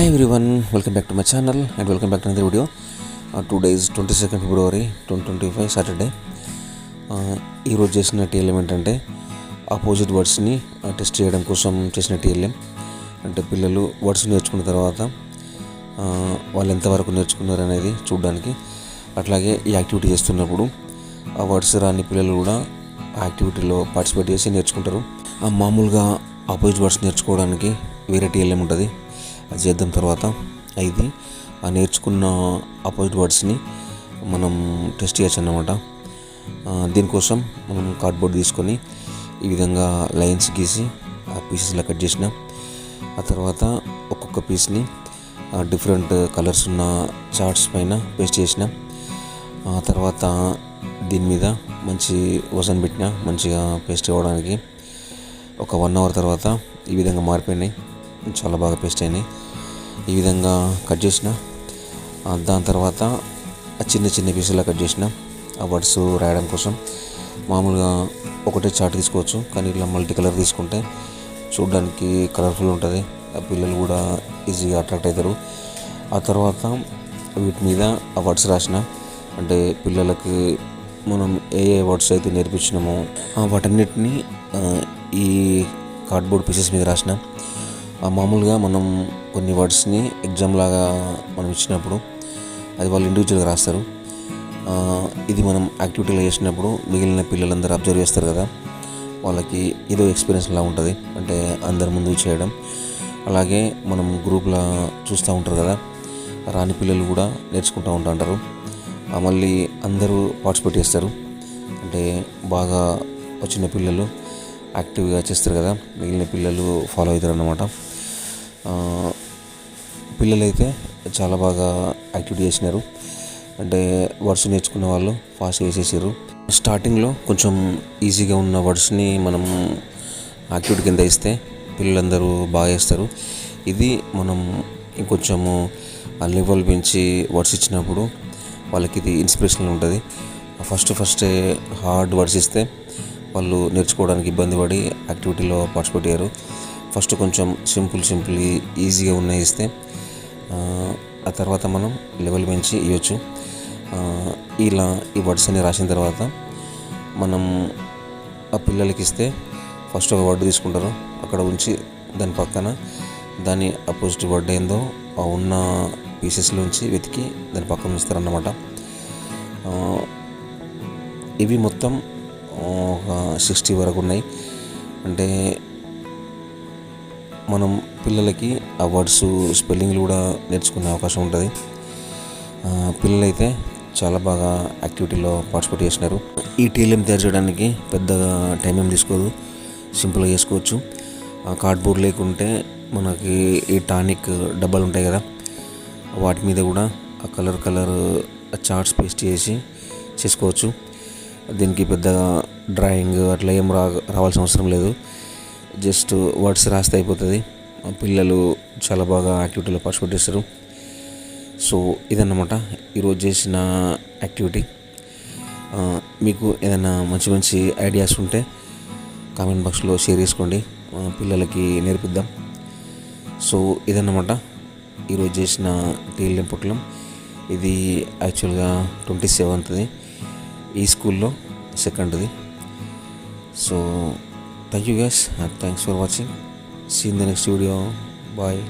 Hi everyone welcome back to my channel and welcome back to అదే video two days twenty second February twenty twenty five Saturday ఈరోజు చేసిన TLM ఏంటంటే opposite వర్డ్స్ని test చేయడం కోసం చేసిన TLM అంటే పిల్లలు వర్డ్స్ నేర్చుకున్న తర్వాత uh, వాళ్ళు ఎంతవరకు నేర్చుకున్నారు అనేది చూడడానికి. అట్లాగే ఈ యాక్టివిటీ చేస్తున్నప్పుడు ఆ వర్డ్స్ రాని పిల్లలు కూడా ఆ యాక్టివిటీలో పార్టిసిపేట్ చేసి నేర్చుకుంటారు. ఆ మామూలుగా ఆపోజిట్ వర్డ్స్ నేర్చుకోవడానికి వేరే టీఎల్ఎం ఉంటుంది. అది చేద్దాం తర్వాత. ఇది ఆ నేర్చుకున్న ఆపోజిట్ వర్డ్స్ని మనం టెస్ట్ చేయొచ్చు అన్నమాట దీనికోసం మనం కార్డ్బోర్డ్ తీసుకొని ఈ విధంగా లైన్స్ గీసి ఆ పీసెస్లా కట్ చేసిన. ఆ తర్వాత ఒక్కొక్క పీస్ని డిఫరెంట్ కలర్స్ ఉన్న చార్ట్స్ పైన పేస్ట్ చేసిన. ఆ తర్వాత దీని మీద మంచి వజన్ పెట్టిన మంచిగా పేస్ట్ అవ్వడానికి ఒక వన్ అవర్ తర్వాత ఈ విధంగా మారిపోయినాయి. చాలా బాగా పేస్ట్ అయినాయి. ఈ విధంగా కట్ చేసిన. దాని తర్వాత చిన్న చిన్న పీసులా కట్ చేసిన. ఆ వర్డ్స్ రాయడం కోసం మామూలుగా ఒకటే చార్ట్ తీసుకోవచ్చు. కానీ ఇట్లా మల్టీ కలర్ తీసుకుంటే చూడడానికి కలర్ఫుల్ ఉంటుంది. ఆ పిల్లలు కూడా ఈజీగా అట్రాక్ట్ అవుతారు ఆ తర్వాత వీటి మీద ఆ వర్డ్స్ రాసిన. అంటే పిల్లలకి మనం ఏ ఏ వర్డ్స్ అయితే నేర్పించినామో ఆ వాటన్నిటిని ఈ కార్డ్బోర్డ్ పీసెస్ మీద రాసిన. మామూలుగా మనం కొన్ని వర్డ్స్ని ఎగ్జామ్ లాగా మనం ఇచ్చినప్పుడు అది వాళ్ళు ఇండివిజువల్గా రాస్తారు. ఇది మనం యాక్టివిటీలో చేసినప్పుడు మిగిలిన పిల్లలందరూ అబ్జర్వ్ చేస్తారు కదా. వాళ్ళకి ఏదో ఎక్స్పీరియన్స్ లా ఉంటుంది. అంటే అందరి ముందు చేయడం. అలాగే మనం గ్రూప్లో చూస్తూ ఉంటారు కదా. రాని పిల్లలు కూడా నేర్చుకుంటూ ఉంటారు. మళ్ళీ అందరూ పార్టిసిపేట్ చేస్తారు. అంటే బాగా వచ్చిన పిల్లలు యాక్టివ్గా చేస్తారు కదా. మిగిలిన పిల్లలు ఫాలో అవుతారు అన్నమాట. పిల్లలైతే చాలా బాగా యాక్టివిటీ చేసినారు. అంటే వర్డ్స్ నేర్చుకున్న వాళ్ళు ఫాస్ట్గా వేసేసారు స్టార్టింగ్లో కొంచెం ఈజీగా ఉన్న వర్డ్స్ని మనం యాక్టివిటీ కింద ఇస్తే పిల్లలందరూ బాగా చేస్తారు. ఇది మనం ఇంకొంచెము లెవెల్ పెంచి వర్డ్స్ ఇచ్చినప్పుడు వాళ్ళకి ఇది ఇన్స్పిరేషన్ ఉంటుంది. ఫస్ట్ ఫస్ట్ హార్డ్ వర్డ్స్ ఇస్తే వాళ్ళు నేర్చుకోవడానికి ఇబ్బంది పడి యాక్టివిటీలో పార్టిసిపేట్ అయ్యారు. ఫస్ట్ కొంచెం సింపుల్ సింపుల్ ఈజీగా ఉన్నాయి ఇస్తే ఆ, తర్వాత మనం లెవెల్ పెంచి ఇవ్వచ్చు ఇలా ఈ వర్డ్స్ అన్ని రాసిన తర్వాత మనం ఆ పిల్లలకి ఇస్తే ఫస్ట్ ఒక వర్డ్ తీసుకుంటారు. అక్కడ ఉంచి దాని పక్కన దాని అపోజిట్ వర్డ్ ఏందో ఆ ఉన్న పీసెస్లోంచి వెతికి దాని పక్కన ఉంచుతారన్నమాట. ఇవి మొత్తం ఒక సిక్స్టీ వరకు ఉన్నాయి. అంటే మనం పిల్లలకి ఆ వర్డ్స్ స్పెల్లింగ్లు కూడా నేర్చుకునే అవకాశం ఉంటుంది. పిల్లలైతే చాలా బాగా యాక్టివిటీలో పార్టిసిపేట్ చేసినారు ఈ టీఎల్ఎం తయారు చేయడానికి పెద్దగా టైం ఏం తీసుకోదు. సింపుల్గా చేసుకోవచ్చు. ఆ కార్డ్బోర్డ్ లేకుంటే మనకి ఈ టానిక్ డబ్బాలు ఉంటాయి కదా వాటి మీద కూడా ఆ కలర్ కలర్ చార్ట్స్ పేస్ట్ చేసి చేసుకోవచ్చు. దీనికి పెద్దగా డ్రాయింగ్ అట్లా ఏం రా రావాల్సిన అవసరం లేదు. జస్ట్ వర్డ్స్ రాస్తే అయిపోతుంది. పిల్లలు చాలా బాగా యాక్టివిటీలో పార్టిసిపేట్ చేస్తారు. సో ఇదన్నమాట ఈరోజు చేసిన యాక్టివిటీ. మీకు ఏదైనా మంచి మంచి ఐడియాస్ ఉంటే కామెంట్ బాక్స్లో షేర్ చేసుకోండి. పిల్లలకి నేర్పిద్దాం. సో ఇదన్నమాట ఈరోజు చేసిన టీఎల్ఎం పుట్లం. ఇది యాక్చువల్గా ట్వంటీ సెవెంత్ది. ఈ స్కూల్లో సెకండ్ది. So thank you guys and thanks for watching. See you in the next video. Bye.